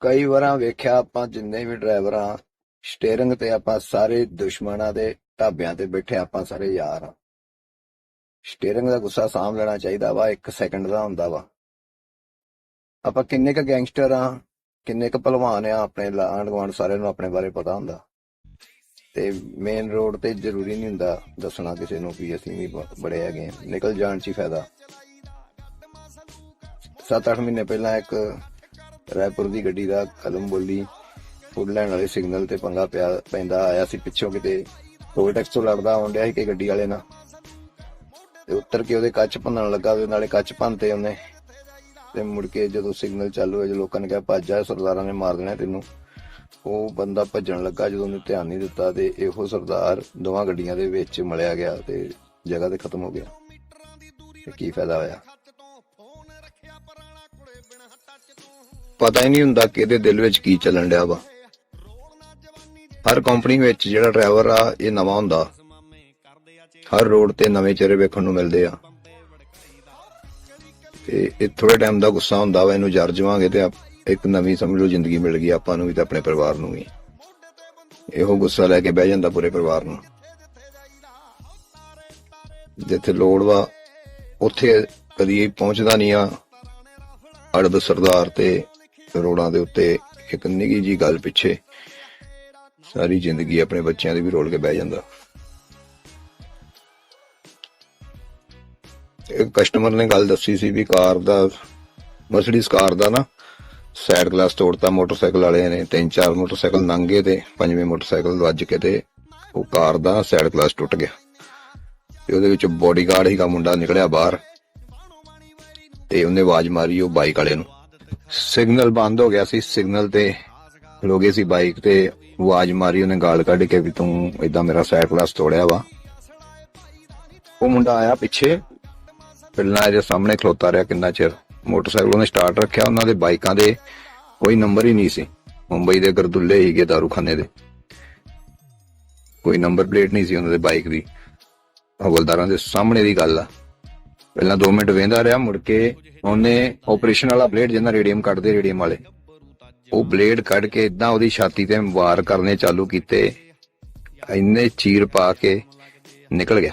ਕਈ ਵਾਰਾਂ ਵੇਖਿਆ ਆਪਾਂ ਜਿੰਨੇ ਵੀ ਡਰਾਈਵਰ ਸਟੀਅਰਿੰਗ ਤੇ ਆਪਾਂ ਸਾਰੇ ਦੁਸ਼ਮਣਾਂ ਦੇ ਢਾਬਿਆਂ ਤੇ ਬੈਠੇ ਆਪਾਂ ਸਾਰੇ ਯਾਰ ਆ। ਸਟੀਅਰਿੰਗ ਦਾ ਗੁੱਸਾ ਸਾਂਭ ਲੈਣਾ ਚਾਹੀਦਾ ਵਾ, ਇੱਕ ਸੈਕਿੰਡ ਦਾ ਹੁੰਦਾ ਵਾ। ਆਪਾਂ ਕਿੰਨੇ ਕ ਗੈਂਗਸਟਰ ਆ, ਕਿੰਨੇ ਕ ਪਹਿਲਵਾਨ ਆ, ਆਪਣੇ ਆਂਢ ਗੁਆਂਢ ਸਾਰਿਆਂ ਨੂੰ ਆਪਣੇ ਬਾਰੇ ਪਤਾ ਹੁੰਦਾ। ਤੇ ਮੇਨ ਰੋਡ ਤੇ ਜ਼ਰੂਰੀ ਨਹੀਂ ਹੁੰਦਾ ਦੱਸਣਾ ਕਿਸੇ ਨੂੰ ਵੀ ਅਸੀਂ ਵੀ ਬੜੇ ਹੈਗੇ ਆ। ਨਿਕਲ ਜਾਣ 'ਚ ਹੀ ਫਾਇਦਾ। 7-8 ਮਹੀਨੇ ਪਹਿਲਾਂ ਇੱਕ ਰਾਏਪੁਰ ਦੀ ਗੱਡੀ ਦਾ ਕਲਮ ਬੋਲੀ ਫੁੱਡ ਲੈਣ ਵਾਲੇ ਸਿਗਨਲ ਤੇ ਪੰਗਾ ਪਿਆ, ਪੈਂਦਾ ਆਇਆ ਸੀ ਪਿੱਛੋਂ ਕਿਤੇ। ਟੋਲ ਟੈਕਸ ਤੋਂ ਲੜਦਾ ਆਉਣ ਡਿਆ ਸੀ ਕਿ ਗੱਡੀ ਵਾਲੇ ਨਾਲ। ਤੇ ਉੱਤਰ ਕੇ ਉਹਦੇ ਕੱਚ ਭੰਨਣ ਲੱਗਾ ਉਹਦੇ ਨਾਲੇ ਕੱਚ ਭੰਨਤੇ ਉਹਨੇ। ਤੇ ਮੁੜ ਕੇ ਜਦੋਂ ਸਿਗਨਲ ਚਾਲੂ ਹੋਇਆ, ਜਦੋਂ ਲੋਕਾਂ ਨੇ ਕਿਹਾ, ਭੱਜ ਜਾ, ਸਰਦਾਰਾਂ ਨੇ ਮਾਰ ਦੇਣਾ ਤੈਨੂੰ। ਉਹ ਬੰਦਾ ਭੱਜਣ ਲੱਗਾ ਜਦੋਂ ਉਹਨੇ ਧਿਆਨ ਨਹੀਂ ਦਿੱਤਾ ਤੇ ਇਹੋ ਸਰਦਾਰ ਦੋਵਾਂ ਗੱਡੀਆਂ ਦੇ ਵਿੱਚ ਮਲਿਆ ਗਿਆ ਤੇ ਜਗ੍ਹਾ ਤੇ ਖਤਮ ਹੋ ਗਿਆ। ਤੇ ਕੀ ਫਾਇਦਾ ਹੋਇਆ? ਪਤਾ ਹੀ ਨਹੀਂ ਹੁੰਦਾ ਕਿ ਇਹਦੇ ਦਿਲ ਵਿੱਚ ਕੀ ਚੱਲਣ ਡਿਆ ਵਾ। ਹਰ ਕੰਪਨੀ ਵਿੱਚ ਜਿਹੜਾ ਡਰਾਈਵਰ ਆ, ਇਹ ਨਵਾਂ ਹੁੰਦਾ। ਹਰ ਰੋਡ ਤੇ ਨਵੇਂ ਚਿਹਰੇ ਵੇਖਣ ਨੂੰ ਮਿਲਦੇ ਆ। ਤੇ ਇਹ ਥੋੜੇ ਟਾਈਮ ਦਾ ਗੁੱਸਾ ਹੁੰਦਾ ਵਾ, ਇਹਨੂੰ ਜਰ ਜਾਵਾਂਗੇ ਤੇ ਇੱਕ ਨਵੀਂ ਸਮਝ ਲਓ ਜ਼ਿੰਦਗੀ ਮਿਲ ਗਈ ਆਪਾਂ ਨੂੰ ਵੀ ਤੇ ਆਪਣੇ ਪਰਿਵਾਰ ਨੂੰ ਵੀ। ਇਹੋ ਗੁੱਸਾ ਲੈ ਕੇ ਬਹਿ ਜਾਂਦਾ ਪੂਰੇ ਪਰਿਵਾਰ ਨੂੰ। ਜਿੱਥੇ ਲੋੜ ਵਾ, ਉੱਥੇ ਕਦੀ ਪਹੁੰਚਦਾ ਨਹੀਂ ਆ, ਅੜਬ ਸਰਦਾਰ ਤੇ ਰੋਡਾਂ ਦੇ ਉੱਤੇ ਇੱਕ ਨਿੱਗੀ ਜੀ ਗੱਲ ਪਿੱਛੇ ਸਾਰੀ ਜ਼ਿੰਦਗੀ ਆਪਣੇ ਬੱਚਿਆਂ ਦੀ ਵੀ ਰੋਲ ਕੇ ਬਹਿ ਜਾਂਦਾ। ਇੱਕ ਕਸਟਮਰ ਨੇ ਗੱਲ ਦੱਸੀ ਸੀ ਵੀ ਕਾਰ ਦਾ ਮਰਸੀਡੀਜ਼ ਕਾਰ ਦਾ ਨਾ ਸਾਈਡ ਗਲਾਸ ਤੋੜਤਾ ਮੋਟਰਸਾਈਕਲ ਵਾਲਿਆਂ ਨੇ, ਤਿੰਨ ਚਾਰ ਮੋਟਰਸਾਈਕਲ ਲੰਘੇ ਤੇ ਪੰਜਵੇਂ ਮੋਟਰਸਾਈਕਲ ਵੱਜ ਕੇ ਤੇ ਉਹ ਕਾਰ ਦਾ ਸਾਈਡ ਗਲਾਸ ਟੁੱਟ ਗਿਆ। ਤੇ ਉਹਦੇ ਵਿੱਚ ਬੋਡੀਗਾਰਡ ਹੀਗਾ ਮੁੰਡਾ ਨਿਕਲਿਆ ਬਾਹਰ ਤੇ ਉਹਨੇ ਆਵਾਜ਼ ਮਾਰੀ ਉਹ ਬਾਈਕ ਵਾਲੇ ਨੂੰ। ਸਿਗਨਲ ਬੰਦ ਹੋ ਗਿਆ ਸੀ, ਸਿਗਨਲ ਤੇ ਲੋਗੇ ਸੀ ਬਾਈਕ ਤੇ, ਆਵਾਜ਼ ਮਾਰੀ ਉਹਨੇ ਗਾਲ ਕੱਢ ਕੇ ਵੀ ਤੂੰ ਇਦਾਂ ਮੇਰਾ ਸਾਈਡ ਤੋੜਿਆ ਵਾ। ਉਹ ਮੁੰਡਾ ਆਇਆ ਪਿੱਛੇ ਪਹਿਲਾਂ ਇਹਦੇ ਸਾਹਮਣੇ ਖਲੋਤਾ ਰਿਹਾ ਕਿੰਨਾ ਚਿਰ। ਮੋਟਰਸਾਈਕਲ ਉਹਨੇ ਸਟਾਰਟ ਰੱਖਿਆ, ਉਹਨਾਂ ਦੇ ਬਾਈਕਾਂ ਦੇ ਕੋਈ ਨੰਬਰ ਹੀ ਨਹੀਂ ਸੀ। ਮੁੰਬਈ ਦੇ ਗਰਦੁੱਲੇ ਹੀਗੇ ਦਾਰੂਖਾਨੇ ਦੇ। ਕੋਈ ਨੰਬਰ ਪਲੇਟ ਨਹੀਂ ਸੀ ਉਹਨਾਂ ਦੇ ਬਾਈਕ ਦੀ। ਹਵਲਦਾਰਾਂ ਦੇ ਸਾਹਮਣੇ ਦੀ ਗੱਲ ਆ। ਪਹਿਲਾਂ 2 ਮਿੰਟ ਵੇਂਦਾ ਰਿਹਾ, ਮੁੜ ਕੇ ਉਹਨੇ ਆਪਰੇਸ਼ਨ ਵਾਲਾ ਬਲੇਡ ਜਿੰਨਾ ਰੇਡੀਅਮ ਕੱਢਦੇ ਰੇਡੀਅਮ ਵਾਲੇ, ਉਹ ਬਲੇਡ ਕੱਢ ਕੇ ਇਦਾਂ ਉਹਦੀ ਛਾਤੀ ਤੇ ਵਾਰ ਕਰਨੇ ਚਾਲੂ ਕੀਤੇ, ਇੰਨੇ ਚੀਰ ਪਾ ਕੇ ਨਿਕਲ ਗਿਆ।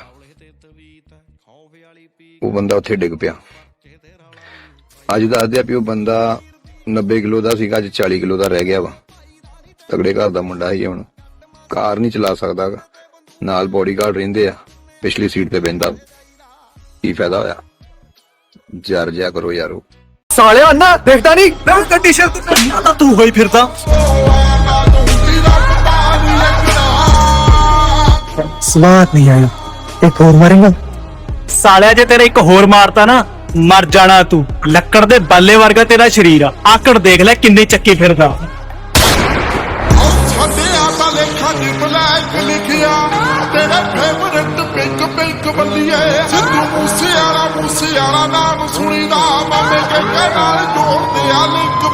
ਉਹ ਬੰਦਾ ਉੱਥੇ ਡਿੱਗ ਪਿਆ। ਅੱਜ ਦੱਸਦੇ ਆ ਵੀ ਉਹ ਬੰਦਾ 90 ਕਿਲੋ ਦਾ ਸੀਗਾ, ਅੱਜ 40 ਕਿਲੋ ਦਾ ਰਹਿ ਗਿਆ ਵਾ। ਤਗੜੇ ਘਰ ਦਾ ਮੁੰਡਾ ਹੀ ਹੁਣ। ਕਾਰ ਨਹੀਂ ਚਲਾ ਸਕਦਾ ਨਾਲ ਬੋਡੀਗਾਰਡ ਰਹਿੰਦੇ ਆ, ਪਿਛਲੀ ਸੀਟ ਤੇ ਬੈੰਦਾ ਕੀ ਫਾਇਦਾ ਹੋਇਆ? ਜਰ ਜਿਆ ਕਰੋ ਯਾਰੋ। ਸਾਲਿਆ ਅੰਨਾ ਦੇਖਦਾ ਨਹੀਂ ਮੈਂ ਗੱਡੀ ਸ਼ਰਤ ਤਾਂ ਤੂੰ ਹੋਈ ਫਿਰਦਾ ਸਵਾਦ ਨਹੀਂ ਆਇਆ। ਇੱਕ ਹੋਰ ਮਾਰੇਗਾ? ਸਾਲਿਆ ਜੇ ਤੇਰਾ ਇੱਕ ਹੋਰ ਮਾਰਤਾ ਨਾ ਮਰ ਜਾਣਾ ਤੂੰ। ਲੱਕੜ ਦੇ ਬੱਲੇ ਵਰਗਾ ਤੇਰਾ ਸਰੀਰ ਆ। ਆਕੜ ਦੇਖ ਲੈ ਕਿੰਨੇ ਚੱਕੀ ਫਿਰਦਾ। ਤਾਂ ਬਲੈਕ ਲਿਖਿਆ? ਤੇਰਾ ਫੇਵਰਟ ਪਿੰਕ ਪਿੰਕ ਬੱਲੀਏ ਸਿੱਧੂ ਮੂਸੇ ਵਾਲਾ ਮੂਸੇ ਵਾਲਾ ਨਾਮ ਸੁਣੀਦਾ। ਬਾਬੇ ਕੇ ਨਾਲ ਜੋੜਦੇ ਆ ਲਿੰਕ